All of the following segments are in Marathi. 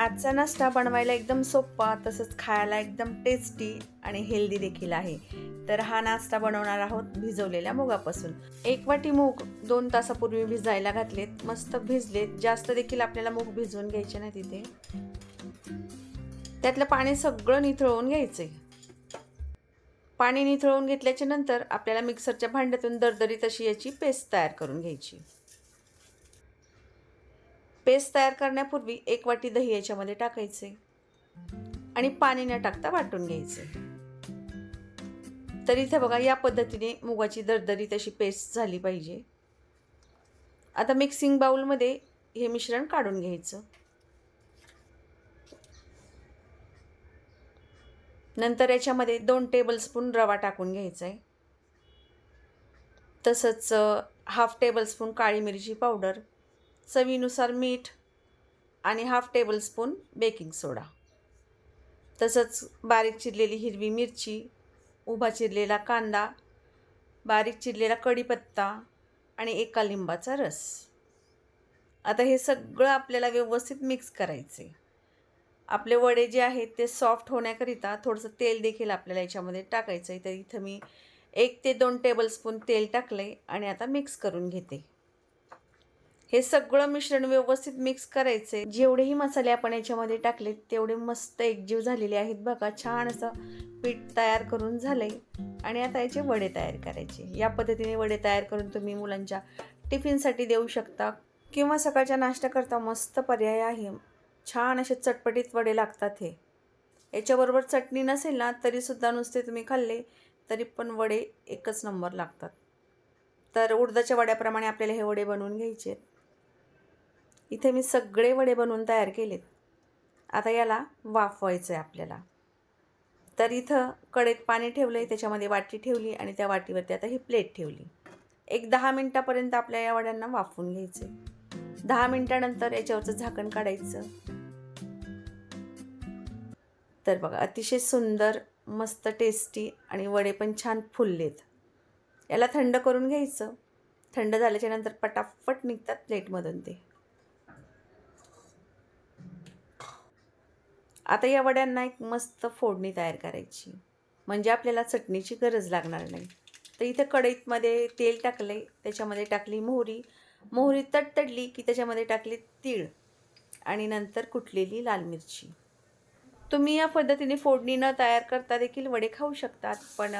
आजचा नाश्ता बनवायला एकदम सोपा तसंच खायला एकदम टेस्टी आणि हेल्दी देखील आहे. तर हा नाश्ता बनवणार आहोत भिजवलेल्या मुगापासून. एक वाटी मूग दोन तासापूर्वी भिजायला घातलेत. मस्त भिजलेत. जास्त देखील आपल्याला मूग भिजवून घ्यायचे नाही तिथे. त्यातलं पाणी सगळं निथळवून घ्यायचंय. पाणी निथळवून घेतल्याच्या नंतर आपल्याला मिक्सरच्या भांड्यातून दरदरीत अशी याची पेस्ट तयार करून घ्यायची. पेस्ट तयार करण्यापूर्वी एक वाटी दही याच्यामध्ये टाकायचे. आणि पाणी न टाकता वाटून घ्यायचे. तर इथे बघा या पद्धतीने मुगाची दरदरी तशी पेस्ट झाली पाहिजे. आता मिक्सिंग बाउलमध्ये हे मिश्रण काढून घ्यायचं. नंतर याच्यामध्ये दोन टेबलस्पून रवा टाकून घ्यायचा आहे. तसंच हाफ टेबलस्पून काळी मिरची पावडर चवीनुसार मीठ आणि हाफ टेबलस्पून बेकिंग सोडा तसंच बारीक चिरलेली हिरवी मिरची उभा चिरलेला कांदा बारीक चिरलेला कढीपत्ता आणि एका लिंबाचा रस. आता हे सगळं आपल्याला व्यवस्थित मिक्स करायचे आपले वडे जे आहेत ते सॉफ्ट होण्याकरिता थोडंसं तेल देखील आपल्याला याच्यामध्ये टाकायचं आहे तर इथं मी एक ते दोन टेबलस्पून तेल टाकले आणि आता मिक्स करून घेते. हे सगळं मिश्रण व्यवस्थित मिक्स करायचे. जेवढेही मसाले आपण याच्यामध्ये टाकले तेवढे मस्त एकजीव झालेले आहेत बघा. छान असं पीठ तयार करून झाले आणि आता याचे वडे तयार करायचे. या पद्धतीने वडे तयार करून तुम्ही मुलांच्या टिफिनसाठी देऊ शकता. किंवा सकाळच्या नाश्ता करता मस्त पर्याय आहे. छान असे चटपटीत वडे लागतात हे. याच्याबरोबर चटणी नसेल ना तरीसुद्धा नुसते तुम्ही खाल्ले तरी पण वडे एकच नंबर लागतात. तर उडदाच्या वड्याप्रमाणे आपल्याला हे वडे बनवून घ्यायचे आहेत. इथे मी सगळे वडे बनवून तयार केलेत. आता याला वाफवायचं आहे आपल्याला. तर इथं कडेत पाणी ठेवलं आहे त्याच्यामध्ये वाटी ठेवली आणि त्या वाटीवरती आता ही प्लेट ठेवली. एक दहा मिनटापर्यंत आपल्या या वड्यांना वाफवून घ्यायचे दहा मिनटानंतर याच्यावरचं झाकण काढायचं. तर बघा अतिशय सुंदर मस्त टेस्टी आणि वडे पण छान फुललेत. याला थंड करून घ्यायचं. थंड झाल्याच्यानंतर पटापट निघतात प्लेटमधून ते. आता या वड्यांना एक मस्त फोडणी तयार करायची. म्हणजे आपल्याला चटणीची गरज लागणार नाही. तर इथं कढईतमध्ये तेल टाकले त्याच्यामध्ये टाकली मोहरी. मोहरी तडतडली की त्याच्यामध्ये टाकली तीळ आणि नंतर कुटलेली लाल मिरची. तुम्ही या पद्धतीने फोडणी न तयार करता देखील वडे खाऊ शकतात पण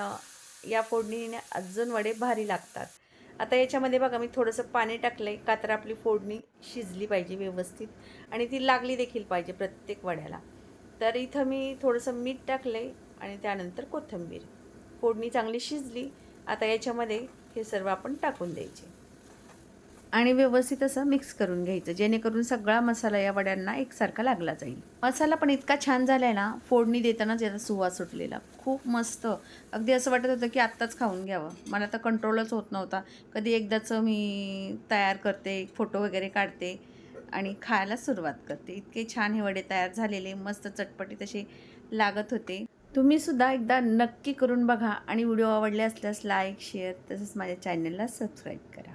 या फोडणीने अजून वडे भारी लागतात. आता याच्यामध्ये बघा मी थोडंसं पाणी टाकलं आहे का तर आपली फोडणी शिजली पाहिजे व्यवस्थित आणि ती लागली देखील पाहिजे प्रत्येक वड्याला. तर इथं मी थोडंसं मीठ टाकलं आहे आणि त्यानंतर कोथिंबीर. फोडणी चांगली शिजली. आता याच्यामध्ये हे सर्व आपण टाकून द्यायचे. आणि व्यवस्थित असं मिक्स करून घ्यायचं. जेणेकरून सगळा मसाला या वड्यांना एकसारखा लागला जाईल. मसाला पण इतका छान झाला आहे ना फोडणी देताना त्याचा सुवास सुटलेला. खूप मस्त. अगदी असं वाटत होतं की आत्ताच खाऊन घ्यावं. मला तर कंट्रोलच होत नव्हता. कधी एकदाचं मी तयार करते फोटो वगैरे काढते. आणि खायला सुरुवात करते. इतके छान हे वडे तयार झालेले मस्त चटपटी तसे लागत होते. तुम्ही सुद्धा एकदा नक्की करून बघा आणि व्हिडिओ आवडले असल्यास लाईक शेअर तसंच माझ्या चॅनलला सबस्क्राईब करा.